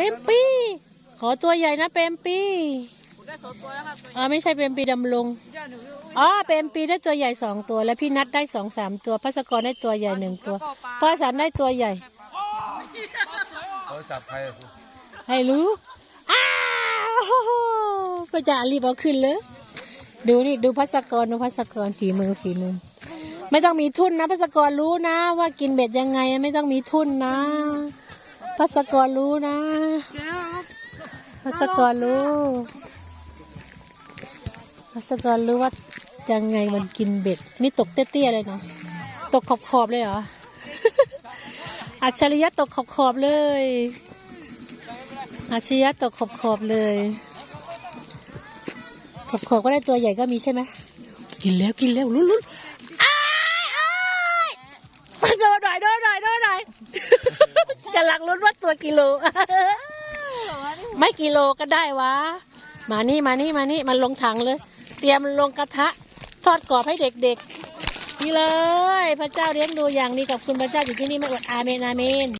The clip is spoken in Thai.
ปมปี้ ขอตัวใหญ่นะเปมปี้ได้สองตัวแล้วครับอ่าไม่ใช่เปมปีดำลงอ๋อเปมปีได้ตัวใหญ่สองตัว แล้วพี่นัดได้สองสามตัวพัสกรได้ตัวใหญ่หนึ่งตัวพ่อสันได้ตัวใหญ่โทรศัพท์ใครครให้รู้อ้าวพระจ่ารีบเอาขึ้นเลยดูนี่ดูพัสกรดูพัสกรฝีมือฝีมือ ไม่ต้องมีทุนนะพัสกรรู้นะ ว่ากินเบ็ดยังไง ไม่ต้องมีทุนนะ พัสกรรู้นะเดี๋ยวครับพัสกรรู้พัสกรรู้ว่ายังไงมันกินเบ็ด นี่ตกเตี้ยๆเลยเนาะตกขอบๆเลยเหรออัจฉริยะตกขอบๆเลยอาชียะตกขอบขอบๆเลยขอบขอบๆก็ได้ตัวใหญ่ก็มีใช่ไหมกินแล้วกินแล้วลุ้นลุ้นอ้ายอ้ายโดนหน่อยโดนหน่อยโดนหน่อย จะหลักลุ้นว่าตัวกิโล ไม่กิโลก็ได้วะ มานี่มานี่มานี่มันลงถังเลย เตรียมลงกระทะ ทอดกรอบให้เด็กๆนี่เลย พระเจ้าเลี้ยงดูอย่างนี้กับคุณพระเจ้าอยู่ที่นี่ไม่อดอาเมนอาเมน